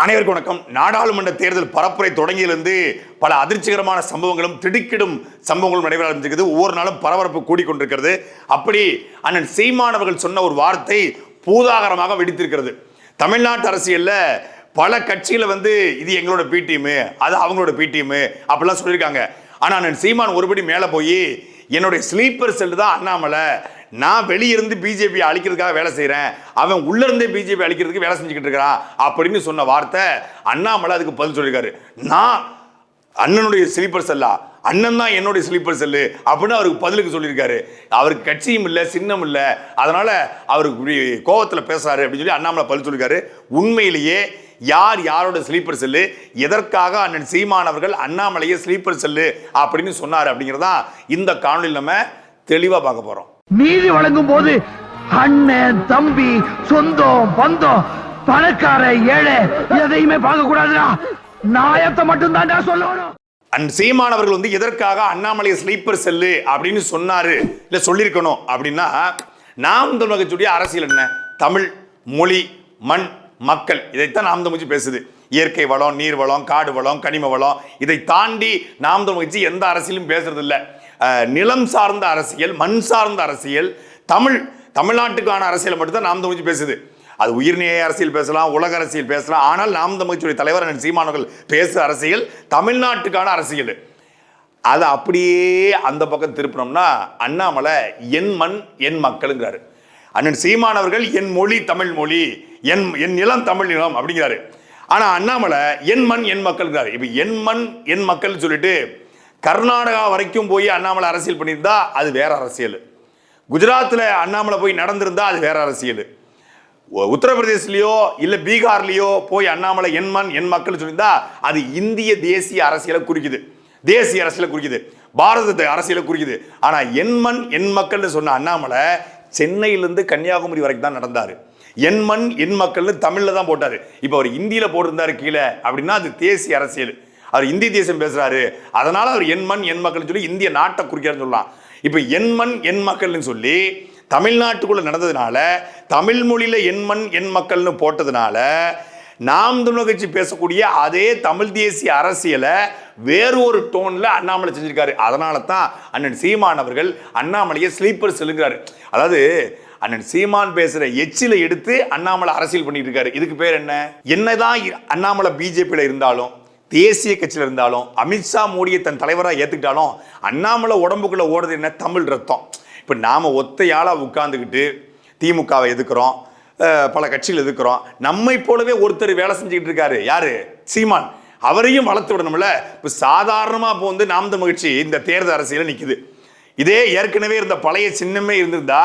அனைவருக்கும் வணக்கம். நாடாளுமன்ற தேர்தல் பரப்புரை தொடங்கியிலிருந்து பல அதிர்ச்சிகரமான சம்பவங்களும் திடுக்கிடும் சம்பவங்களும் நடைபெற ஆரம்பிச்சிருக்குது. ஒவ்வொரு நாளும் பரபரப்பு கூடிக்கொண்டிருக்கிறது. அப்படி அண்ணன் சீமானவர்கள் சொன்ன ஒரு வார்த்தை பூதாகரமாக வெடித்திருக்கிறது. தமிழ்நாட்டு அரசியலில் பல கட்சிகளை வந்து இது எங்களோட பி டீமு அது அவங்களோட பி டீமு அப்படிலாம் சொல்லியிருக்காங்க. ஆனால் அண்ணன் சீமான் ஒருபடி மேலே போய் என்னுடைய ஸ்லீப்பர் செல் தான் அண்ணாமலை. நான் வெளியிருந்து பிஜேபி அழிக்கிறதுக்காக வேலை செய்கிறேன் அவன் உள்ள இருந்தே பிஜேபி அழிக்கிறதுக்கு வேலை செஞ்சுக்கிட்டு இருக்கிறான் அப்படின்னு சொன்ன வார்த்தை அண்ணாமலை அதுக்கு பதில் சொல்லியிருக்காரு. நான் அண்ணனுடைய ஸ்லீப்பர் செல்லா அண்ணன் தான் என்னுடைய ஸ்லீப்பர் செல்லு அப்படின்னு அவருக்கு பதிலுக்கு சொல்லியிருக்காரு. அவருக்கு கட்சியும் இல்லை சின்னம் இல்லை. அதனால் அவருக்கு கோவத்தில் பேசுகிறாரு அப்படின்னு சொல்லி அண்ணாமலை பதில் சொல்லியிருக்காரு. உண்மையிலேயே யார் யாரோட ஸ்லீப்பர் செல்லு எதற்காக அண்ணன் சீமான் அவர்கள் அண்ணாமலையை ஸ்லீப்பர் செல்லு அப்படின்னு சொன்னார் அப்படிங்கிறதான் இந்த காணொலியில் நம்ம தெளிவாக பார்க்க போகிறோம் நீதி வழங்கும் போது அண்ணன் தம்பி சொந்தம் பந்தம் பணக்கார ஏழை எதையுமே பார்க்க கூடாதுடா நாயத்தை மட்டும் தான் சொல்லணும். அண்ட் சீமான் அவர்கள் வந்து எதற்காக அண்ணாமலை ஸ்லீப்பர் செல்லு அப்படின்னு சொன்னாரு? இல்ல சொல்லியிருக்கணும் அப்படின்னா நாம் தமிழகத்துடைய அரசியல் என்ன? தமிழ் மொழி மண் மக்கள். இதைத்தான் நாம் தமிழ்ச்சி பேசுது. இயற்கை வளம் நீர் வளம் காடு வளம் கனிம வளம். இதை தாண்டி நாம் தமிழ்ச்சி எந்த அரசியலும் பேசுறது இல்லை நிலம் சார்ந்த அரசியல் மண் சார்ந்த அரசியல் தமிழ் தமிழ்நாட்டுக்கான அரசியலை மட்டும்தான் நாம் தமிழ்ச்சி பேசுது. அது உயிர்நிலை அரசியல் பேசலாம் உலக அரசியல் பேசலாம். ஆனால் நாம் தமிழ்ச்சியுடைய தலைவர் அண்ணன் சீமானவர்கள் பேசுகிற அரசியல் தமிழ்நாட்டுக்கான அரசியல். அதை அப்படியே அந்த பக்கம் திருப்பினோம்னா அண்ணாமலை என் மண் என் மக்களுங்கிறாரு. அண்ணன் சீமானவர்கள் என் மொழி தமிழ் மொழி என் என் நிலம் தமிழ் நிலம் அப்படிங்கிறாரு. ஆனால் அண்ணாமலை என் மண் என் மக்கள்ங்கிறாரு. இப்போ என் மண் என் மக்கள்னு சொல்லிட்டு கர்நாடகா வரைக்கும் போய் அண்ணாமலை அரசியல் பண்ணியிருந்தா அது வேற அரசியல். குஜராத்தில் அண்ணாமலை போய் நடந்திருந்தா அது வேற அரசியல். உ- உத்தரப்பிரதேசலையோ பீகார்லேயோ போய் அண்ணாமலை என் மண் என் மக்கள் சொல்லியிருந்தா அது இந்திய தேசிய அரசியலை குறிக்குது. தேசிய அரசியலை குறிக்குது. பாரத அரசியலை குறிக்குது. ஆனால் என் மண் என் மக்கள்னு சொன்ன அண்ணாமலை சென்னையிலேருந்து கன்னியாகுமரி வரைக்கும் தான் நடந்தார். என் மண் என் மக்கள்னு தமிழில் தான் போட்டார். இப்போ அவர் இந்தியில் போட்டிருந்தாரு கீழே அப்படின்னா அது தேசிய அரசியல். அவர் இந்தி தேசம் பேசுறாரு. அதனால அவர் என் மண் என் மக்கள்னு சொல்லி இந்திய நாட்டை குறிக்கிறாருன்னு சொல்லலாம். இப்போ என் மண் என் மக்கள்னு சொல்லி தமிழ்நாட்டுக்குள்ள நடந்ததுனால தமிழ் மொழியில என் மண் என் மக்கள்னு போட்டதுனால நாம் தமிழர் கட்சி பேசக்கூடிய அதே தமிழ் தேசிய அரசியலை வேறு ஒரு டோன்ல அண்ணாமலை செஞ்சிருக்காரு. அதனால தான் அண்ணன் சீமான் அவர்கள் அண்ணாமலையை ஸ்லீப்பர் செல்லுங்கிறாரு அதாவது அண்ணன் சீமான் பேசுற எச்சில எடுத்து அண்ணாமலை அரசியல் பண்ணிட்டு இருக்காரு. இதுக்கு பேர் என்ன? என்னதான் அண்ணாமலை பிஜேபியில இருந்தாலும் தேசிய கட்சியில் இருந்தாலும் அமித்ஷா மோடியை தன் தலைவராக ஏற்றுக்கிட்டாலும் அண்ணாமலை உடம்புக்குள்ளே ஓடுறது என்ன தமிழ் ரத்தம்? இப்போ நாம் ஒத்தையாளாக உட்காந்துக்கிட்டு திமுகவை எதுக்குறோம் பல கட்சிகள் எதுக்குறோம் நம்மை போலவே ஒருத்தர் வேலை செஞ்சுக்கிட்டு இருக்காரு. யாரு? சீமான். அவரையும் வளர்த்து விடணும்ல. இப்போ சாதாரணமாக இப்போ வந்து நாம் மகிழ்ச்சி இந்த தேர்தல் அரசியலில் நிற்குது இதே ஏற்கனவே இருந்த பழைய சின்னமே இருந்திருந்தா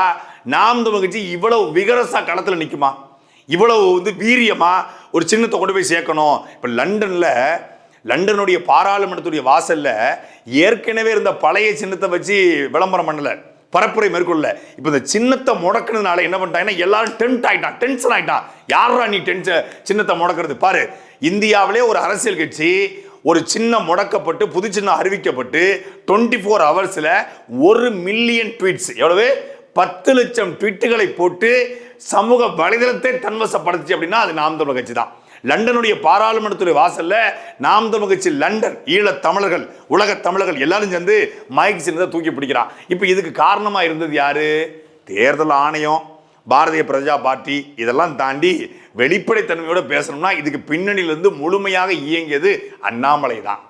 நாம் மகிழ்ச்சி இவ்வளவு விகரசா களத்தில் நிற்குமா இவ்வளவு வந்து வீரியமாக ஒரு சின்னத்தை கொண்டு போய் சேர்க்கணும். இப்போ லண்டனில் லண்டனுடைய பாராளுமன்றத்துடைய வாசல்ல ஏற்கனவே இருந்த பழைய சின்னத்தை வச்சு விளம்பரம் பண்ணல பரப்புரை மேற்கொள்ள இப்போ இந்த சின்னத்தை முடக்கினதுனால என்ன பண்ணிட்டாங்கன்னா எல்லாரும் டென்ட் ஆகிட்டான் டென்ஷன் ஆகிட்டான் யாரா நீ டென்ஷன் சின்னத்தை முடக்கிறது பாரு. இந்தியாவிலே ஒரு அரசியல் கட்சி ஒரு சின்னம் முடக்கப்பட்டு புது சின்னம் அறிவிக்கப்பட்டு டுவெண்ட்டி ஃபோர் ஹவர்ஸில் ஒரு மில்லியன் ட்வீட்ஸ் எவ்வளவு? பத்து லட்சம் ட்வீட்டுகளை போட்டு சமூக வலைதளத்தை தன்வசப்படுத்துச்சு அப்படின்னா அது நாம் தமிழ் கட்சி தான். லண்டனுடைய பாராளுமன்றத்துடைய வாசல்ல நாம் தமிழ்ச்சி லண்டன் ஈழத் தமிழர்கள் உலக தமிழர்கள் எல்லாரும் சேர்ந்து மைக் சின்னதை தூக்கி பிடிக்கிறான். இப்போ இதுக்கு காரணமாக இருந்தது யாரு? தேர்தல் ஆணையம் பாரதிய பிரஜா பார்ட்டி. இதெல்லாம் தாண்டி வெளிப்படைத்தன்மையோடு பேசணும்னா இதுக்கு பின்னணியிலிருந்து முழுமையாக இயங்கியது அண்ணாமலை தான்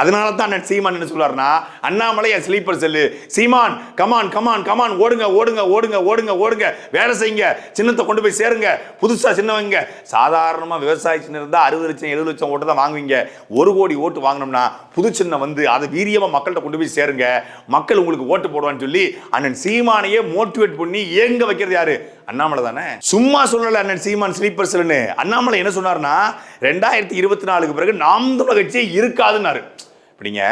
அதனால தான் அண்ணன் சீமான் என்ன சொல்றாருன்னா Annamalai sleeper cell. Seeman come on come on come on ஓடுங்க ஓடுங்க ஓடுங்க ஓடுங்க ஓடுங்க. வேலை செய்யுங்க. சின்னத்தை கொண்டு போய் சேருங்க. புதுசாக சின்னவங்க. சாதாரணமாக விவசாய சின்னம் இருந்தால் அறுபது லட்சம் எழுபது லட்சம் ஓட்டு தான் வாங்குவீங்க. ஒரு கோடி ஓட்டு வாங்கினோம்னா புது சின்னம் வந்து அதை வீரியமாக மக்கள்கிட்ட கொண்டு போய் சேருங்க. மக்கள் உங்களுக்கு ஓட்டு போடுவான்னு சொல்லி அண்ணன் சீமானையே மோட்டிவேட் பண்ணி ஏங்க வைக்கிறது யாரு? அண்ணாமலை தானே. சும்மா சொல்லல அண்ணன் சீமான் ஸ்லீப்பர் செல்லுன்னு. அண்ணாமலை என்ன சொன்னார்னா ரெண்டாயிரத்தி இருபத்தி நாலுக்கு பிறகு நாம் தமிழர் கட்சியே இருக்காதுன்னாரு. இப்படிங்க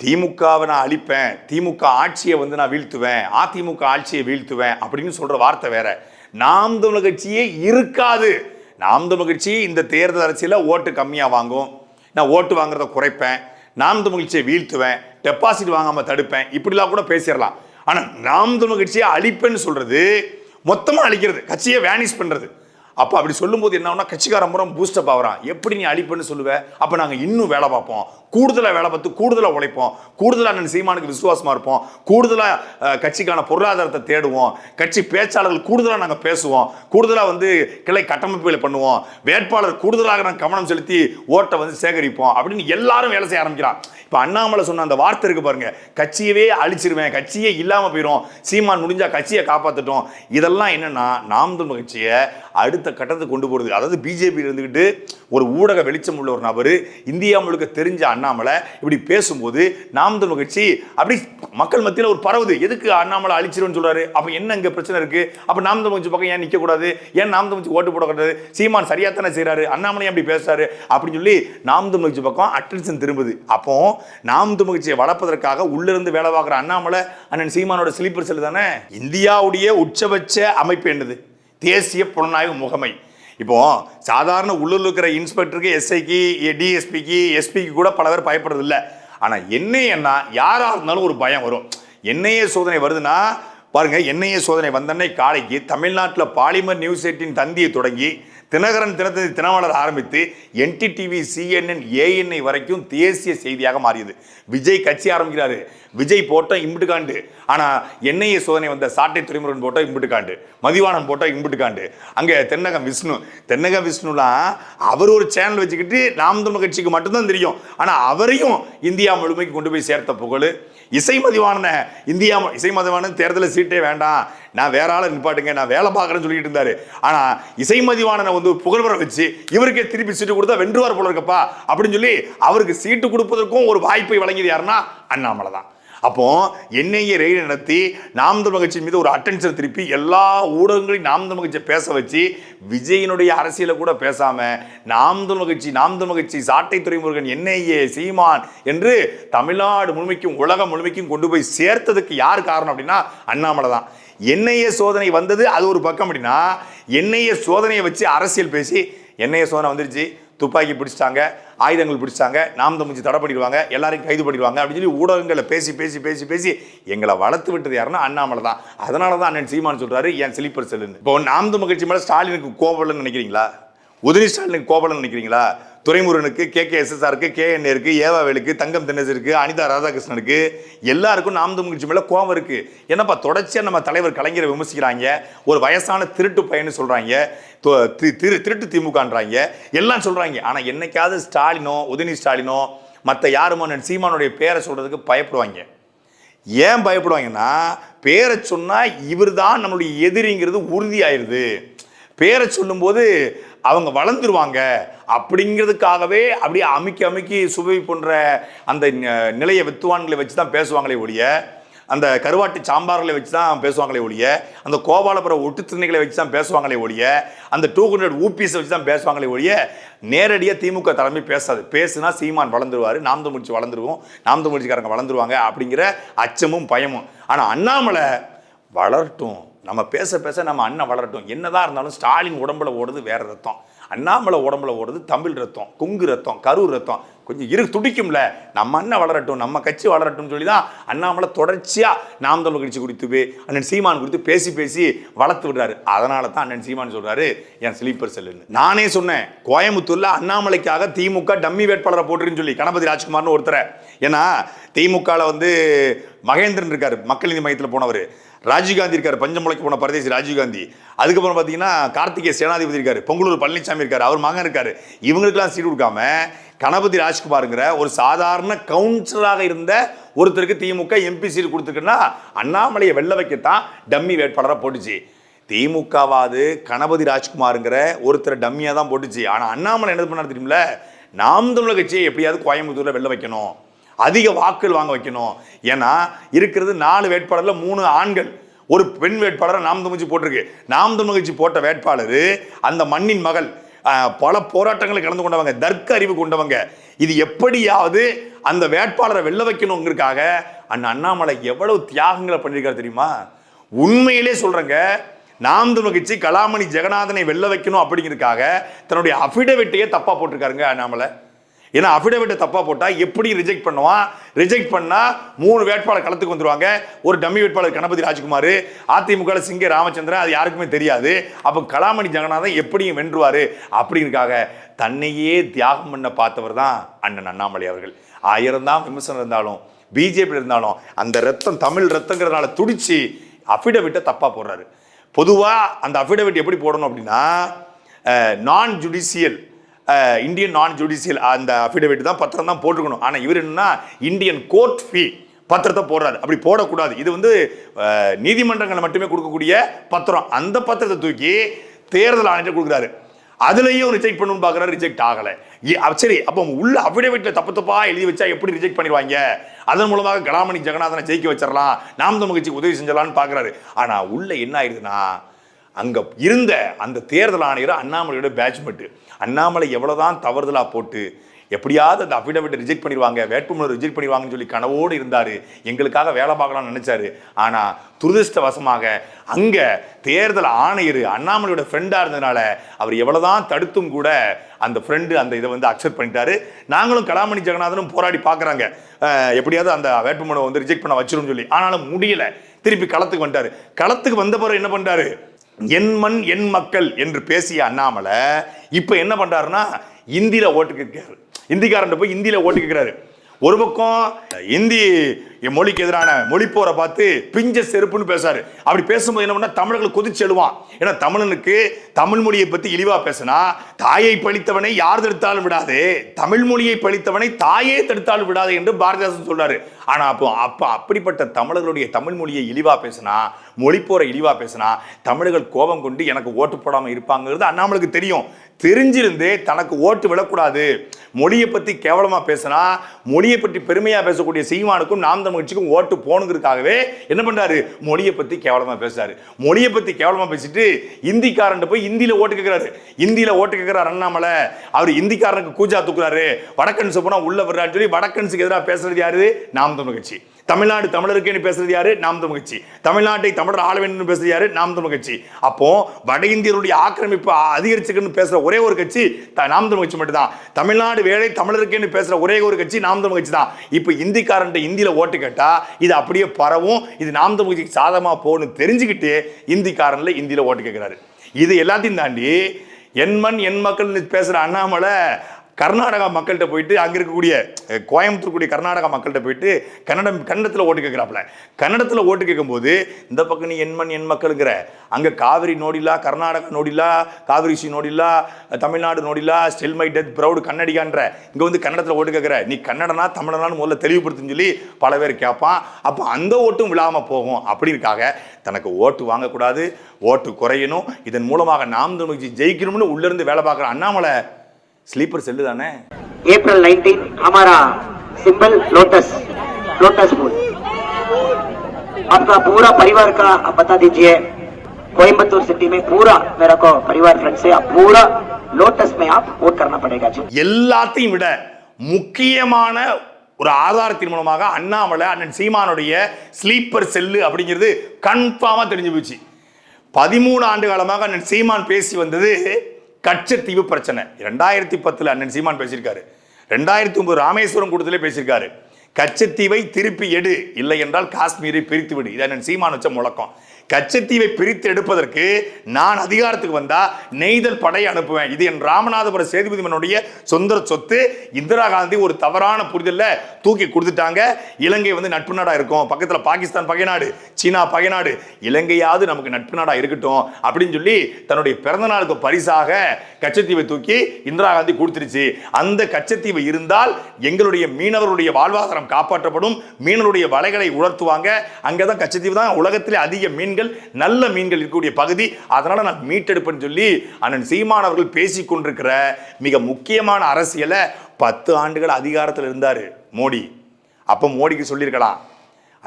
திமுகவை நான் அழிப்பேன். திமுக ஆட்சியை வந்து நான் வீழ்த்துவேன். அதிமுக ஆட்சியை வீழ்த்துவேன் அப்படின்னு சொல்கிற வார்த்தை வேற. நாம் தமிழ் கட்சியே இருக்காது. நாம் தமிழ் கட்சி இந்த தேர்தல் அரசியலில் ஓட்டு கம்மியாக வாங்கும். நான் ஓட்டு வாங்குறத குறைப்பேன். நாம் தமிழ் கட்சியை வீழ்த்துவேன். டெபாசிட் வாங்காமல் தடுப்பேன். இப்படிலாம் கூட பேசிடலாம். ஆனால் நாம் தமிழ் கட்சியை அழிப்பேன்னு சொல்கிறது மொத்தமாக அழிக்கிறது கட்சியை வேனிஷ் பண்ணுறது அப்போ அப்படி சொல்லும்போது என்ன ஆகுனா கட்சிக்காரன் முறை பூஸ்டப் ஆகிறான். எப்படி நீ அழிப்புன்னு சொல்லுவேன் அப்போ நாங்கள் இன்னும் வேலை பார்ப்போம். கூடுதலாக வேலை பார்த்து கூடுதலாக உழைப்போம். கூடுதலாக அண்ணன் சீமானுக்கு விசுவாசமாக இருப்போம். கூடுதலாக கட்சிக்கான பொருளாதாரத்தை தேடுவோம். கட்சி பேச்சாளர்கள் கூடுதலாக நாங்கள் பேசுவோம். கூடுதலாக வந்து கிளை கட்டமைப்புகளை பண்ணுவோம். வேட்பாளர் கூடுதலாக நாங்கள் கவனம் செலுத்தி ஓட்டை வந்து சேகரிப்போம் அப்படின்னு எல்லாரும் வேலை செய்ய ஆரம்பிக்கிறான். இப்போ அண்ணாமலை சொன்ன அந்த வார்த்தை இருக்கு பாருங்க. கட்சியவே அழிச்சிருவேன். கட்சியே இல்லாமல் போயிடும் சீமான் முடிஞ்சால் கட்சியை காப்பாற்றட்டும் இதெல்லாம் என்னன்னா நாம் தமிழ் கட்சியை அடுத்த கட்டத்துக்கு கொண்டு போகிறது அதாவது பிஜேபி இருந்துக்கிட்டு ஒரு ஊடக வெளிச்சம் உள்ள ஒரு நபர் இந்தியா முழுக்க தெரிஞ்ச அண்ணாமலை இப்படி பேசும்போது நாம் தமிழ் கட்சி அப்படி மக்கள் மத்தியில் ஒரு பரவுது. எதுக்கு அண்ணாமலை அழிச்சிருன்னு சொல்றாரு? அப்போ என்ன இங்கே பிரச்சனை இருக்கு? அப்போ நாம் தமிழ் கட்சி பக்கம் ஏன் நிற்கக்கூடாது ஏன் நாம் தமிழ் ஓட்டு போடக்கூடாது சீமான் சரியா தானே செய்கிறாரு அண்ணாமலை அப்படி பேசுறாரு? அப்படின்னு சொல்லி நாம் தமிழ் கட்சி பக்கம் அட்டென்ஷன் திரும்புது. அப்போ நாம் தமிழ் கட்சியை வளர்ப்பதற்காக உள்ளிருந்து வேலை பார்க்குற அண்ணாமலை அண்ணன் சீமானோட ஸ்லீப்பர் செல் தானே? இந்தியாவுடைய உச்சபட்ச அமைப்பு என்னது? தேசிய புலனாய்வு முகமை. இப்போ சாதாரண உள்ளூர் இருக்கிற இன்ஸ்பெக்டருக்கு எஸ்ஐக்கு டிஎஸ்பிக்கு எஸ்பிக்கு கூட பல பேர் பயப்படுறது இல்லை. ஆனால் என்ன யாராக இருந்தாலும் ஒரு பயம் வரும். என்ஐஏ சோதனை வருதுன்னா பாருங்க என்ஐஏ சோதனை வந்தன்னை காலைக்கு தமிழ்நாட்டில் பாலிமர் நியூஸ் எயிட்டின் தந்தியை தொடங்கி தினகரன் தினத்தந்தி தினமலர் ஆரம்பித்து என்டிடிவி சிஎன்என் ஏஎன்ஐ வரைக்கும் தேசிய செய்தியாக மாறியது. விஜய் கட்சி ஆரம்பிக்கிறாரு. விஜய் போட்டோம் இம்பிட்டு காண்டு. ஆனால் என்ஐஏ சோதனை வந்த சாட்டை துறைமுருகன் போட்டோம் இம்பிட்டு காண்டு. மதிவானம் போட்டோம் இம்பிட்டு காண்டு. அங்கே தென்னகம் விஷ்ணு. தென்னகம் விஷ்ணுலாம் அவர் ஒரு சேனல் வச்சுக்கிட்டு நாம் தமிழ் கட்சிக்கு மட்டும்தான் தெரியும். ஆனால் அவரையும் இந்தியா முழுமைக்கு கொண்டு போய் சேர்த்த புகழ். இசை மதிவான இந்தியா இசை மதிவான தேர்தலில் சீட்டே வேண்டாம். நான் வேற ஆளை நிப்பாட்டுங்க நான் வேலை பார்க்குறேன்னு சொல்லிட்டு இருந்தாரு. ஆனா இசை மதிவானனை வந்து புகழ்வர வச்சு இவருக்கே திருப்பி சீட்டு கொடுத்தா வென்றுவார் போல இருக்கப்பா அப்படின்னு சொல்லி அவருக்கு சீட்டு கொடுப்பதற்கும் ஒரு வாய்ப்பை வழங்கியது யாருன்னா அண்ணாமலை தான் அப்போ என்ஐஏ ரெய்டு நடத்தி நாம் தமிழ் கட்சி மீது ஒரு அட்டென்ஷன் திருப்பி எல்லா ஊடகங்களையும் நாம் தமிழ் கட்சியை பேச வச்சு விஜயனுடைய அரசியலை கூட பேசாம நாம் தமிழ் கட்சி நாம் தமிழ் கட்சி சாட்டை துறைமுருகன் என்ஐஏ சீமான் என்று தமிழ்நாடு முழுமைக்கும் உலகம் முழுமைக்கும் கொண்டு போய் சேர்த்ததுக்கு யார் காரணம் அப்படின்னா அண்ணாமலை தான். என்ஐஏ சோதனை வந்தது அது ஒரு பக்கம் அப்படின்னா என்ஐஏ சோதனையை வச்சு அரசியல் பேசி என்ஐஏ சோதனை வந்துருச்சு. துப்பாக்கி பிடிச்சிட்டாங்க ஆயுதங்கள் பிடிச்சிட்டாங்க நாம் தமிழ்ச்சி தடை பண்ணிடுவாங்க எல்லாரையும் கைது பண்ணிடுவாங்க அப்படின்னு சொல்லி ஊடகங்களை பேசி பேசி பேசி பேசி எங்களை வளர்த்து விட்டது யாருன்னா அண்ணாமலை தான். அதனால தான் அண்ணன் சீமான் சொல்கிறாரு என் ஸ்லீப்பர் செல்லுன்னு? இப்போ நாம் தமிழ் கட்சி மேலே ஸ்டாலினுக்கு கோபலன்னு நினைக்கிறீங்களா? உதிரி ஸ்டாலினுக்கு கோபலன்னு நினைக்கிறீங்களா? துரைமுருகனுக்கு கே கே எஸ்எஸ்ஆருக்கு கே என் ஏவாவேலுக்கு தங்கம் தென்னஸ் அனிதா ராதாகிருஷ்ணனுக்கு எல்லாருக்கும் நாம் தமிழ் மேலே கோவம் கோபம் இருக்கு. என்னப்பா தொடர்ச்சியாக நம்ம தலைவர் கலைஞரை விமர்சிக்கிறாங்க ஒரு வயசான திருட்டு பையன்னு சொல்றாங்க தி- திரு திருட்டு திமுகன்றாங்க எல்லாம் சொல்றாங்க. ஆனா என்னைக்காவது ஸ்டாலினோ உதயநிதி ஸ்டாலினோ மற்ற யாருமோ சீமானுடைய பேரை சொல்றதுக்கு பயப்படுவாங்க. ஏன் பயப்படுவாங்கன்னா பேரை சொன்னால் இவர் தான் நம்மளுடைய எதிரிங்கிறது உறுதியாயிருது. பேரை சொல்லும்போது அவங்க வளர்ந்துருவாங்க. அப்படிங்கிறதுக்காகவே அப்படியே அமுக்கி அமைக்கி சுவை போன்ற அந்த ந- நிலைய வித்துவான்களை வச்சு தான் பேசுவாங்களே ஒழிய அந்த கருவாட்டு சாம்பார்களை வச்சு தான் பேசுவாங்களே ஒழிய அந்த கோபாலபுர ஒட்டுத்திணைகளை வச்சு தான் பேசுவாங்களே ஒழிய அந்த டூ ஹண்ட்ரட் ஊபிஸை வச்சு தான் பேசுவாங்களே ஒழிய நேரடியாக திமுக தலைமை பேசாது. பேசுனா சீமான் வளர்ந்துருவார் நாம் முடிச்சு வளர்ந்துருவோம் நாம் முடிச்சுக்காரங்க வளர்ந்துருவாங்க அப்படிங்கிற அச்சமும் பயமும். ஆனால் அண்ணாமலை வளரட்டும். நம்ம பேச பேச நம்ம அண்ணன் வளரட்டும். என்னதான் இருந்தாலும் ஸ்டாலின் உடம்புல ஓடுது வேற ரத்தம். அண்ணாமலை உடம்புல ஓடுது தமிழ் ரத்தம் கொங்கு ரத்தம் கரூர் ரத்தம். கொஞ்சம் இரு துடிக்கும்ல. நம்ம அண்ணன் வளரட்டும் நம்ம கட்சி வளரட்டும்னு சொல்லி தான் அண்ணாமலை தொடர்ச்சியாக நாம் தமிழ் கட்சி குறித்து அண்ணன் சீமான் குறித்து பேசி பேசி வளர்த்து விடுறாரு. அதனால தான் அண்ணன் சீமான் சொல்கிறாரு என் ஸ்லீப்பர் செல்லுன்னு. நானே சொன்னேன் கோயம்புத்தூரில் அண்ணாமலைக்காக திமுக டம்மி வேட்பாளரை போட்டுருன்னு சொல்லி கணபதி ராஜ்குமார்னு ஒருத்தரை. ஏன்னா திமுகவில் வந்து மகேந்திரன் இருக்கார் மக்கள் நீதி மையத்தில் போனவர். ராஜீவ்காந்தி இருக்கார் பஞ்சமுளைக்கு போன பரதேசி ராஜீவ்காந்தி அதுக்கப்புறம் பார்த்தீங்கன்னா கார்த்திகே சேனாதிபதி இருக்கார் பொங்கலூர் பழனிசாமி இருக்கார் அவர் மகன் இருக்கார். இவங்களுக்கெல்லாம் சீட் கொடுக்காம கணபதி ராஜ்குமாருங்கிற ஒரு சாதாரண கவுன்சிலராக இருந்த ஒருத்தருக்கு திமுக எம்பி சீட் கொடுத்துருக்குன்னா அண்ணாமலையை வெல்ல வைக்கத்தான் டம்மி வேட்பாளராக போட்டுச்சு. திமுகவாது கணபதி ராஜ்குமாருங்கிற ஒருத்தர் டம்மியாக தான் போட்டுச்சு. ஆனால் அண்ணாமலை என்ன பண்ணாரு தெரியுமில நாம் தமிழர் கட்சியை எப்படியாவது கோயம்புத்தூரில் வெளில வைக்கணும். அதிக வாக்குகள் வாங்க வைக்கணும். ஏன்னா இருக்கிறது நாலு வேட்பாளரில் மூணு ஆண்கள். ஒரு பெண் வேட்பாளரை நாம் தமிழ்ச்சி போட்டிருக்கு. நாம் தமிழ்ச்சி போட்ட வேட்பாளர் அந்த மண்ணின் மகள் பல போராட்டங்களை கலந்து கொண்டவங்க தர்க்க அறிவு கொண்டவங்க. இது எப்படியாவது அந்த வேட்பாளரை வெல்ல வைக்கணுங்கிறதுக்காக அண்ணன் அண்ணாமலை எவ்வளவு தியாகங்களை பண்ணியிருக்காரு தெரியுமா? உண்மையிலே சொல்கிறேங்க நாம் தமிழ்ச்சி கலாமணி ஜெகநாதனை வெல்ல வைக்கணும் அப்படிங்கிறதுக்காக தன்னுடைய அஃபிடவிட்டையே தப்பாக போட்டிருக்காருங்க அண்ணாமலை. ஏன்னா அஃபிடவிட்டை தப்பாக போட்டால் எப்படி ரிஜெக்ட் பண்ணுவான்? ரிஜெக்ட் பண்ணால் மூணு வேட்பாளர் களத்துக்கு வந்துருவாங்க. ஒரு டம்மி வேட்பாளர் கணபதி ராஜ்குமார் அதிமுக சிங்க ராமச்சந்திரன் அது யாருக்குமே தெரியாது. அப்போ கலாமணி ஜெகநாதன் எப்படியும் வென்றுவார்? அப்படிங்கிறக்காக தன்னையே தியாகம் பண்ண பார்த்தவர் தான் அண்ணன் அண்ணாமலை அவர்கள். ஆயிரம் தான் விமர்சனம் இருந்தாலும் பிஜேபி இருந்தாலும் அந்த ரத்தம் தமிழ் ரத்தங்கிறதுனால துடிச்சு அஃபிடவிட்டை தப்பாக போடுறாரு. பொதுவாக அந்த அஃபிடவிட் எப்படி போடணும் அப்படின்னா non judicial Indian non judicial அந்த அஃபிடவிட் தான் பத்திரம் தான் போட்டுக்கணும் ஆனால் இவர் என்னன்னா இந்தியன் கோர்ட் ஃபீ பத்திரத்தை போடுறாரு. அப்படி போடக்கூடாது. இது வந்து நீதிமன்றங்களை மட்டுமே கொடுக்கக்கூடிய பத்திரம். அந்த பத்திரத்தை தூக்கி தேர்தல் ஆணையத்தை கொடுக்குறாரு. அதுலேயும் ரிஜெக்ட் பண்ணணும்னு பார்க்குறாரு ரிஜெக்ட் ஆகலை. சரி அப்போ உள்ள அஃபிடவிட்டில் தப்பு தப்பாக எழுதி வச்சா எப்படி ரிஜெக்ட் பண்ணிடுவாங்க? அதன் மூலமாக கலாமணி ஜெகநாதனை ஜெயிக்க வச்சிடலாம். நாம் தமிழ் கட்சிக்கு உதவி செஞ்சலாம்னு பார்க்குறாரு. ஆனால் உள்ள என்ன ஆயிடுதுன்னா அங்கே இருந்த அந்த தேர்தல் ஆணையர் அண்ணாமலையோட பேட்ச்மெட்டு அண்ணாமலை எவ்வளோதான் தவறுதலாக போட்டு எப்படியாவது அந்த அஃபிடவிட் ரிஜெக்ட் பண்ணிடுவாங்க வேட்புமனு ரிஜெக்ட் பண்ணிடுவாங்கன்னு சொல்லி கனவோடு இருந்தார் எங்களுக்காக வேலை பார்க்கலாம்னு நினச்சாரு. ஆனால் துரதிருஷ்டவசமாக அங்கே தேர்தல் ஆணையர் அண்ணாமலையோட ஃப்ரெண்டாக இருந்ததுனால அவர் எவ்வளோதான் தடுத்தும் கூட அந்த ஃப்ரெண்டு அந்த இதை வந்து அக்செப்ட் பண்ணிட்டாரு. நாங்களும் கலாமணி ஜெகநாதனும் போராடி பார்க்குறாங்க. எப்படியாவது அந்த வேட்புமனு வந்து ரிஜெக்ட் பண்ண வச்சிரும் சொல்லி. ஆனாலும் முடியல. திருப்பி களத்துக்கு வந்துட்டார். களத்துக்கு வந்த பிறகு என்ன பண்ணுறாரு என் மண் என் மக்கள் என்று பேசிய அண்ணாமலை இப்போ என்ன பண்ணுறாருன்னா இந்தியில் ஓட்டு கேட்கிறாரு. இந்திக்காரன் போய் இந்தியில் ஓட்டு கேட்கிறாரு. ஒரு பக்கம் இந்தி மொழிக்கு எதிரான மொழி போரை பார்த்து பிஞ்ச செருப்புன்னு பேசாரு. அப்படி பேசும்போது என்ன பண்ணா தமிழர்கள் கொதிச்சு எழுவான். ஏன்னா தமிழனுக்கு தமிழ் மொழியை பத்தி இழிவா பேசினா தாயை பழித்தவனை யார் தடுத்தாலும் விடாது. தமிழ் மொழியை பழித்தவனை தாயே தடுத்தாலும் விடாது என்று பாரதிதாசன் சொல்றாரு. ஆனா அப்போ அப்ப அப்படிப்பட்ட தமிழர்களுடைய தமிழ் மொழியை இழிவா பேசினா மொழிப்போரை இழிவாக பேசினா தமிழர்கள் கோபம் கொண்டு எனக்கு ஓட்டு போடாமல் இருப்பாங்கிறது அண்ணாமலுக்கு தெரியும். தெரிஞ்சிருந்தே தனக்கு ஓட்டு விழக்கூடாது. மொழியை பற்றி கேவலமாக பேசினா மொழியை பற்றி பெருமையாக பேசக்கூடிய சீமானுக்கும் நாம் தமிழ்ச்சிக்கும் ஓட்டு போகணுங்கிறதுக்காகவே என்ன பண்ணுறாரு மொழியை பற்றி கேவலமாக பேசுறாரு. மொழியை பற்றி கேவலமாக பேசிட்டு இந்திக்காரன் போய் இந்தியில் ஓட்டு கேட்குறாரு இந்தியில் ஓட்டு கேட்குறாரு அண்ணாமலை. அவர் இந்திக்காரனுக்கு கூஜா தூக்குறாரு. வடக்கன்ஸ் போனால் உள்ள வர்றாரு சொல்லி வடக்கன்ஸுக்கு எதிராக பேசுறது யாரு? நாம் தமிழ் கட்சி. தமிழ்நாடு தமிழருக்கேன்னு பேசுறது யாரு? நாம் தமிழ் கட்சி. தமிழ்நாட்டை தமிழர் ஆள வேண்டும் பேசுறது யாரு? நாம் தமிழ் கட்சி. அப்போ வட இந்தியருடைய ஆக்கிரமிப்பு அதிகரிச்சுக்கணும்னு பேசுற ஒரே ஒரு கட்சி த- நாம் தமிழ் கட்சி மட்டும்தான். தமிழ்நாடு வேலை தமிழருக்கேன்னு பேசுற ஒரே ஒரு கட்சி நாம் தமிழ் கட்சி தான். இப்போ இந்திக்காரன்ட்ட இந்தியில ஓட்டு கேட்டா இது அப்படியே பரவும் இது நாம் தமிழ் கட்சிக்கு சாதகமா போகணும்னு தெரிஞ்சுக்கிட்டு இந்திக்காரன்ல இந்தியில ஓட்டு கேட்கிறாரு இது எல்லாத்தையும் தாண்டி என் மண் என் மக்கள்னு பேசுற அண்ணாமலை கர்நாடகா மக்கள்கிட்ட போயிட்டு அங்கே இருக்கக்கூடிய கோயம்புத்தூர் கூடிய கர்நாடகா மக்கள்கிட்ட போயிட்டு கன்னடம் கன்னடத்தில் ஓட்டு கேட்குறாப்புல கன்னடத்தில் ஓட்டு கேட்கும்போது இந்த பக்கம் நீ எண்மண் எண் மக்களுங்கிற அங்கே காவிரி நோடிலா கர்நாடகா நோடிலா காவிரிசி நோடிலா தமிழ்நாடு நோடிலா ஸ்டில் மை டெத் ப்ரௌடு கன்னடிகான்ற இங்கே வந்து கன்னடத்தில் ஓட்டு கேட்குற நீ கன்னடனா தமிழனான்னு முதல்ல தெளிவுபடுத்துன்னு சொல்லி பல பேர் கேட்பான் அப்போ அந்த ஓட்டும் விழாமல் போகும். அப்படிங்கிறதுக்காக தனக்கு ஓட்டு வாங்கக்கூடாது ஓட்டு குறையணும். இதன் மூலமாக நாம் தமிழ்ச்சி ஜெயிக்கணும்னு உள்ளேருந்து வேலை பார்க்குற அண்ணாமலை ஸ்லீப்பர் செல்லு தானே अप्रैल 19 हमारा सिंबल लोटस लोटस फूल आपका पूरा परिवार का आप बता दीजिए कोयम्बतूर सिटी में पूरा मेरा को परिवार फ्रेंड से आप पूरा लोटस में आप वोट करना पड़ेगा जी எல்லாத்தையும் விட முக்கியமான ஒரு ஆதாரத்தின் மூலமாக அண்ணாமலை அண்ணன் சீமானுடைய ஸ்லீப்பர் செல்லு அப்படிங்கிறது கன்ஃபார்மா தெரிஞ்சு போச்சு பதிமூணு ஆண்டு காலமாக அண்ணன் சீமான் பேசி வந்தது கச்சத்தீவு பிரச்சனை. ரெண்டாயிரத்தி பத்தில் அண்ணன் சீமான் பேசியிருக்காரு. ரெண்டாயிரத்தி ஒன்பது ராமேஸ்வரம் கூட்டத்திலே பேசியிருக்காரு. கச்சத்தீவை திருப்பி எடு. இல்லை என்றால் காஷ்மீரை பிரித்து விடு. இதை சீமான் வச்ச முழக்கம். கச்சத்தீவை பிரித்து எடுப்பதற்கு நான் அதிகாரத்துக்கு வந்தா நெய்தல் படை அனுப்புவேன். இது என் ராமநாதபுர சேதுபதிமனுடைய சொந்த சொத்து. இந்திரா காந்தி ஒரு தவறான புரிதலில் தூக்கி கொடுத்துட்டாங்க. இலங்கை வந்து நட்பு நாடா இருக்கும். பக்கத்துல பாகிஸ்தான் பகை நாடு சீனா பகை நாடு இலங்கையாவது நமக்கு நட்பு நாடா இருக்கட்டும் அப்படின்னு சொல்லி தன்னுடைய பிறந்த நாளுக்கு பரிசாக கச்சத்தீவை தூக்கி இந்திரா காந்தி கொடுத்துருச்சு. அந்த கச்சத்தீவு இருந்தால் எங்களுடைய மீனவருடைய வாழ்வாதாரம் காப்பாற்றப்படும். மீனவருடைய வலைகளை உணர்த்துவாங்க அங்கதான் கச்சத்தீவு தான். உலகத்திலே அதிக மீன்கள் நல்ல மீன்கள் இருக்கக்கூடிய பகுதி. அதனால நான் மீட்டெடுப்பேன்னு சொல்லி அண்ணன் சீமான் அவர்கள் பேசி கொண்டிருக்கிற மிக முக்கியமான அரசியலை பத்து ஆண்டுகள் அதிகாரத்தில் இருந்தார் மோடி. அப்போ மோடிக்கு சொல்லியிருக்கலாம்.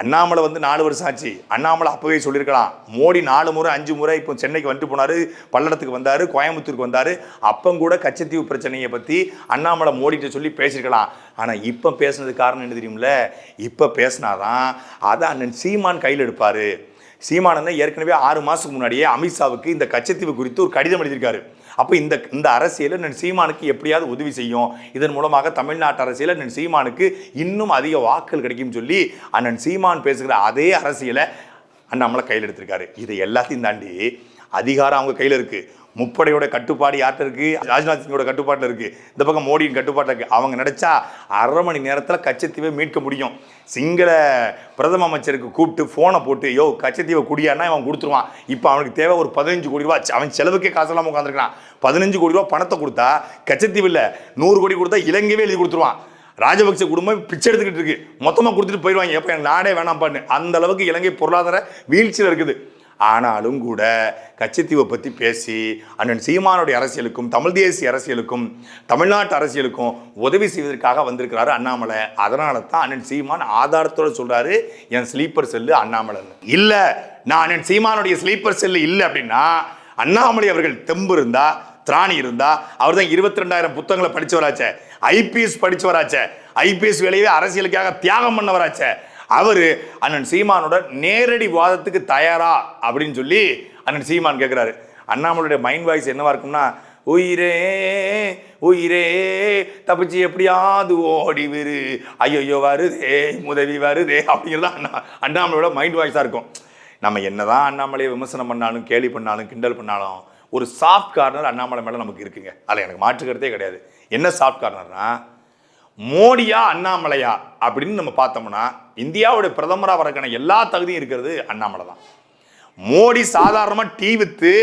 அண்ணாமலை வந்து நாலு வருஷம் ஆச்சு. அண்ணாமலை அப்போவே சொல்லியிருக்கலாம். மோடி நாலு முறை அஞ்சு முறை இப்போ சென்னைக்கு வந்துட்டு போனார் பல்லடத்துக்கு வந்தார் கோயம்புத்தூருக்கு வந்தார். அப்போ கூட கச்சத்தீவு பிரச்சனையை பற்றி அண்ணாமலை மோடிட்ட சொல்லி பேசியிருக்கலாம். ஆனால் இப்போ பேசுனது காரணம் என்ன தெரியும்ல? இப்போ பேசினாதான் அதை அண்ணன் சீமான் கையில் எடுப்பார். சீமானந்த ஏற்கனவே ஆறு மாதத்துக்கு முன்னாடியே அமித்ஷாவுக்கு இந்த கச்சத்தீவு குறித்து ஒரு கடிதம் எழுதியிருக்காரு. அப்போ இந்த இந்த அரசியலில் நான் சீமானுக்கு எப்படியாவது உதவி செய்யும்? இதன் மூலமாக தமிழ்நாட்டு அரசியலில் நான் சீமானுக்கு இன்னும் அதிக வாக்குகள் கிடைக்கும்னு சொல்லி அண்ணன் சீமான் பேசுகிற அதே அரசியலை அண்ணாமலை கையில் எடுத்திருக்காரு. இதை எல்லாத்தையும் தாண்டி அதிகாரம் அவங்க கையில் இருக்குது முப்படையோட கட்டுப்பாடு யார்கிட்ட இருக்கு? ராஜ்நாத் சிங்கோட கட்டுப்பாட்டில் இருக்கு. இந்த பக்கம் மோடியின் கட்டுப்பாட்டில் இருக்கு. அவங்க நினைச்சா அரை மணி நேரத்தில் கச்சத்தீவை மீட்க முடியும். சிங்கள பிரதம அமைச்சருக்கு கூப்பிட்டு ஃபோனை போட்டு யோ கச்சத்தீவை குடியானா அவன் கொடுத்துருவான். இப்போ அவனுக்கு தேவை ஒரு பதினஞ்சு கோடி ரூபா. அவன் செலவுக்கே காசு இல்லாமல் உட்காந்துருக்கான் பதினஞ்சு கோடி ரூபா பணத்தை கொடுத்தா கச்சத்தீவு இல்லை. நூறு கோடி கொடுத்தா இலங்கையே எழுதி கொடுத்துருவான். ராஜபக்ச குடும்பம் பிச்சை எடுத்துக்கிட்டு இருக்கு. மொத்தமாக கொடுத்துட்டு போயிடுவாங்க எப்போ? எனக்கு நாடே வேணாம் பண்ணு அந்த அளவுக்கு இலங்கை பொருளாதார வீழ்ச்சியில் இருக்குது. ஆனாலும் கூட கச்சத்தீவை பற்றி பேசி அண்ணன் சீமானுடைய அரசியலுக்கும் தமிழ் தேசிய அரசியலுக்கும் தமிழ்நாட்டு அரசியலுக்கும் உதவி செய்வதற்காக வந்திருக்கிறாரு அண்ணாமலை. அதனால தான் அண்ணன் சீமான் ஆதாரத்தோடு சொல்கிறாரு என் ஸ்லீப்பர் செல்லு அண்ணாமலை. இல்லை நான் அண்ணன் சீமானுடைய ஸ்லீப்பர் செல்லு இல்லை அப்படின்னா அண்ணாமலை அவர்கள் தெம்பு இருந்தா திராணி இருந்தா அவர் தான் இருபத்தி ரெண்டாயிரம் புத்தகங்களை படிச்சவராச்சே ஐபிஎஸ் படிச்சவராச்சே ஐபிஎஸ் வேலையவே அரசியலுக்காக தியாகம் பண்ணவராச்சே அவரு அண்ணன் சீமானோட நேரடி வாதத்துக்கு தயாரா அப்படின்னு சொல்லி அண்ணன் சீமான் கேட்குறாரு அண்ணாமலையுடைய மைண்ட் வாய்ஸ் என்னவா இருக்கும்னா உயிரே உயிரே தப்பிச்சு எப்படியாவது ஓடி விரு ஐயோ வருதே உதவி வருதே அப்படிங்கிறது அண்ணா அண்ணாமலையோட மைண்ட் வாய்ஸாக இருக்கும். நம்ம என்னதான் அண்ணாமலையை விமர்சனம் பண்ணாலும் கேலி பண்ணாலும் கிண்டல் பண்ணாலும் ஒரு சாஃப்ட் கார்னர் அண்ணாமலை மேலே நமக்கு இருக்குங்க. அதில் எனக்கு மாற்று கருத்தே கிடையாது. என்ன சாஃப்ட் கார்னர்னா மோடியா அண்ணாமலையா அப்படின்னு நம்ம பார்த்தோம்னா இந்தியாவுடைய பிரதமராக வரக்கான எல்லா தகுதியும் இருக்கிறது அண்ணாமலை தான். மோடி சாதாரணமாக டீ வித்து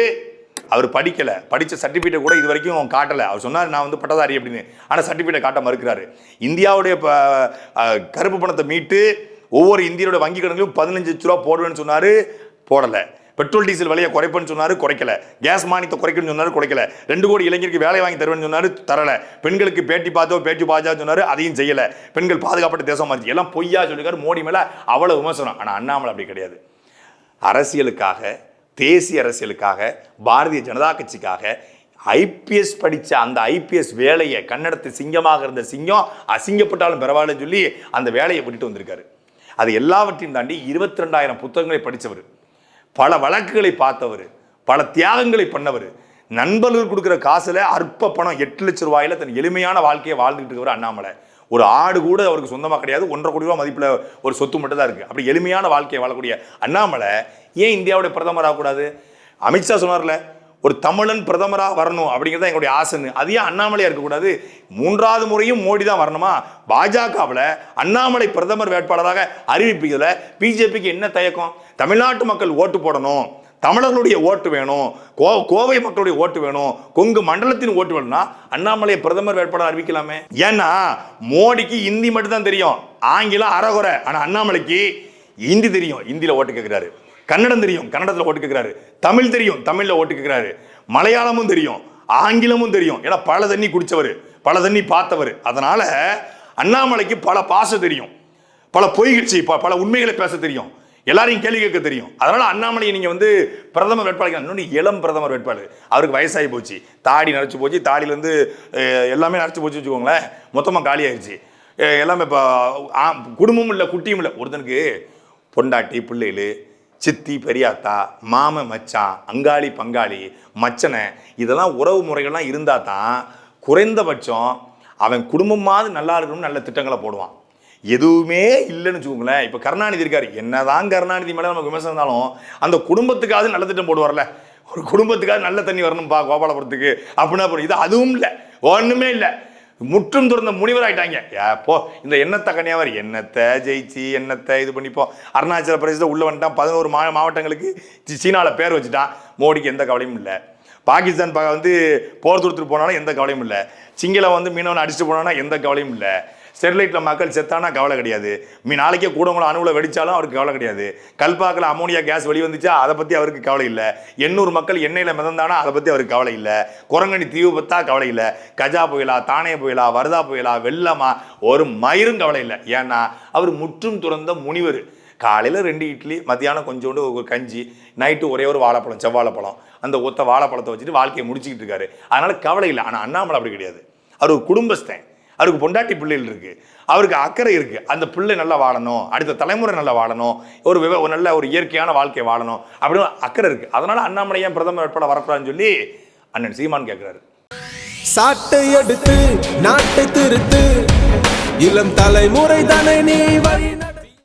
அவர் படிக்கலை. படிச்ச சர்டிஃபிகேட்டை கூட இது வரைக்கும் அவன் காட்டலை. அவர் சொன்னார் நான் வந்து பட்டதாரி அப்படின்னு. ஆனால் சர்டிஃபிகேட்டை காட்ட மறுக்கிறாரு. இந்தியாவுடைய கருப்பு பணத்தை மீட்டு ஒவ்வொரு இந்தியரோட வங்கி கணக்கிலும் பதினஞ்சு லட்ச ரூபா போடுவேன்னு சொன்னார் போடலை. பெட்ரோல் டீசல் விலையை குறைப்பேன்னு சொன்னாரு குறைக்கல. கேஸ் மானியத்தை குறைக்கணும்னு சொன்னாரு குறைக்கல. ரெண்டு கோடி இளைஞருக்கு வேலை வாங்கி தருவேன்னு சொன்னாரு தரல. பெண்களுக்கு பேட்டி பார்த்தோ பேட்டி பாஜா சொன்னாரு அதையும் செய்யல. பெண்கள் பாதுகாப்பட்ட தேசம் மாதிரி எல்லாம் பொய்யா சொல்லிருக்காரு மோடி மேலே அவ்வளோ விமர்சனம். ஆனால் அண்ணாமலை அப்படி கிடையாது. அரசியலுக்காக தேசிய அரசியலுக்காக பாரதிய ஜனதா கட்சிக்காக ஐபிஎஸ் படித்த அந்த ஐபிஎஸ் வேலையை கன்னடத்து சிங்கமாக இருந்த சிங்கம் அசிங்கப்பட்டாலும் பரவாயில்லன்னு சொல்லி அந்த வேலையை விட்டுட்டு வந்திருக்காரு. அது எல்லாவற்றையும் தாண்டி இருபத்தி ரெண்டாயிரம் புத்தகங்களை படித்தவர் பல வழக்குகளை பார்த்தவர் பல தியாகங்களை பண்ணவர். நண்பர்கள் கொடுக்குற காசில் அற்ப பணம் எட்டு லட்ச ரூபாயில தன் எளிமையான வாழ்க்கையை வாழ்ந்துட்டு இருக்கிறவர் அண்ணாமலை. ஒரு ஆடு கூட அவருக்கு சொந்தமாக கிடையாது ஒன்றரை கோடி ரூபா மதிப்பில் ஒரு சொத்து மட்டும் தான் இருக்குது அப்படி எளிமையான வாழ்க்கையை வாழக்கூடிய அண்ணாமலை ஏன் இந்தியாவுடைய பிரதமர் ஆகக்கூடாது அமித்ஷா சொன்னார்ல ஒரு தமிழன் பிரதமராக வரணும் அப்படிங்கிறது தான் எங்களுடைய ஆசைன்னு. அது ஏன் அண்ணாமலையாக இருக்கக்கூடாது? மூன்றாவது முறையும் மோடி தான் வரணுமா? பாஜகவில் அண்ணாமலை பிரதமர் வேட்பாளராக அறிவிப்பதில் பிஜேபிக்கு என்ன தயக்கம்? தமிழ்நாட்டு மக்கள் ஓட்டு போடணும். தமிழர்களுடைய ஓட்டு வேணும். கோ கோவை மக்களுடைய ஓட்டு வேணும். கொங்கு மண்டலத்தின் ஓட்டு வேணும்னா அண்ணாமலையை பிரதமர் வேட்பாளர் அறிவிக்கலாமே. ஏன்னா மோடிக்கு இந்தி மட்டும் தான் தெரியும். ஆங்கிலம் அறகுறை. ஆனால் அண்ணாமலைக்கு ஹிந்தி தெரியும். இந்தியில் ஓட்டு கேட்குறாரு கன்னடம் தெரியும். கன்னடத்தில் ஓட்டு தமிழ் தெரியும். தமிழில் ஓட்டுக்கிறாரு மலையாளமும் தெரியும். ஆங்கிலமும் தெரியும். ஏன்னா பல தண்ணி குடித்தவர் பல தண்ணி பார்த்தவர். அதனால் அண்ணாமலைக்கு பல பாசம் தெரியும். பல பொய்கிழ்ச்சி பல உண்மைகளை பேச தெரியும். எல்லாரையும் கேள்வி கேட்க தெரியும். அதனால அண்ணாமலையை நீங்கள் வந்து பிரதமர் வேட்பாளர் இன்னொன்று இளம் பிரதமர் வேட்பாளர். அவருக்கு வயசாகி போச்சு. தாடி நரைச்சு போச்சு. தாடியிலேருந்து எல்லாமே நரைச்சி போச்சு வச்சுக்கோங்களேன். மொத்தமாக காலியாயிருச்சு எல்லாமே இப்போ குடும்பமும் இல்லை குட்டியும் இல்லை. ஒருத்தனுக்கு பொண்டாட்டி பிள்ளைகள் சித்தி பெரியாத்தா மாமன் மச்சான் அங்காளி பங்காளி மச்சனை இதெல்லாம் உறவு முறைகள்லாம் இருந்தால் தான் குறைந்தபட்சம் அவன் குடும்பமாவது நல்லா இருக்கணும்னு நல்ல திட்டங்களை போடுவான். எதுவுமே இல்லைன்னு வச்சுக்கோங்களேன். இப்போ கருணாநிதி இருக்காரு. என்னதான் கருணாநிதி மேலே நமக்கு விமர்சனம் இருந்தாலும் அந்த குடும்பத்துக்காவது நல்ல திட்டம் போடுவார்ல. ஒரு குடும்பத்துக்காவது நல்ல தண்ணி வரணும்ப்பா கோபாலபுரத்துக்கு அப்படின்னா அப்புறம் இது அதுவும் இல்லை. ஒன்றுமே இல்லை. முற்றும் துறந்த முனிவர் ஆயிட்டாங்க ஏப்போ இந்த எண்ணத்தை கன்னியாவர் எண்ணத்தை ஜெயிச்சு எண்ணத்தை இது பண்ணிப்போம்? அருணாச்சல பிரதேசத்தை உள்ள வந்துட்டான். பதினோரு மா மாவட்டங்களுக்கு சீனாவில் பேர் வச்சுட்டான். மோடிக்கு எந்த கவலையும் இல்லை. பாகிஸ்தான் ப- வந்து போர் தொடுத்துட்டு போனாலும் எந்த கவலையும் இல்லை. சிங்களம் வந்து மீனவனை அடிச்சுட்டு போனோன்னா எந்த கவலையும் இல்லை. ஸ்டெர்லைட்டில் மக்கள் செத்தானா? கவலை கிடையாது. மீ நாளைக்கே கூடங்குளம் அணுவில் வெடிச்சாலும் அவருக்கு கவலை கிடையாது. கல்பாக்கில் அமோனியா கேஸ் வெளிவந்துச்சா அதை பற்றி அவருக்கு கவலை இல்லை. எண்ணூறு மக்கள் எண்ணெயில் மிதந்தானா? அதை பற்றி அவருக்கு கவலை இல்லை. குரங்கணி தீவு பத்தா கவலை இல்லை. கஜா புயலா தானே புயலா வரதா புயலா வெள்ளமா? ஒரு மயிரும் கவலை இல்லை. ஏன்னா அவர் முற்றும் துறந்த முனிவர். காலையில் ரெண்டு இட்லி மத்தியானம் கொஞ்சோண்டு ஒரு கஞ்சி நைட்டு ஒரே ஒரு வாழைப்பழம் செவ்வாழைப்பழம். அந்த ஒத்த வாழைப்பழத்தை வச்சுட்டு வாழ்க்கையை முடிச்சுக்கிட்டு இருக்காரு. அதனால் கவலை இல்லை. ஆனால் அண்ணாமலை அப்படி கிடையாது. அவர் ஒரு குடும்பஸ்தன். அவருக்கு பொண்டாட்டி பிள்ளைகள் இருக்கு. அவருக்கு அக்கறை இருக்கு. அந்த பிள்ளை நல்லா வாழணும். அடுத்த தலைமுறை நல்லா வாழணும். ஒரு விவ ஒரு நல்ல ஒரு இயற்கையான வாழ்க்கை வாழணும். அப்படின்னு அக்கறை இருக்கு. அதனால அண்ணாமலை ஏன் பிரதமர் வேட்பாளர் வரக்கூடாதுன்னு சொல்லி அண்ணன் சீமான் கேட்கிறாரு சாட்டை எடுத்து நாட்டை திருத்து. இளம் தலைமுறை தானே நீ வழி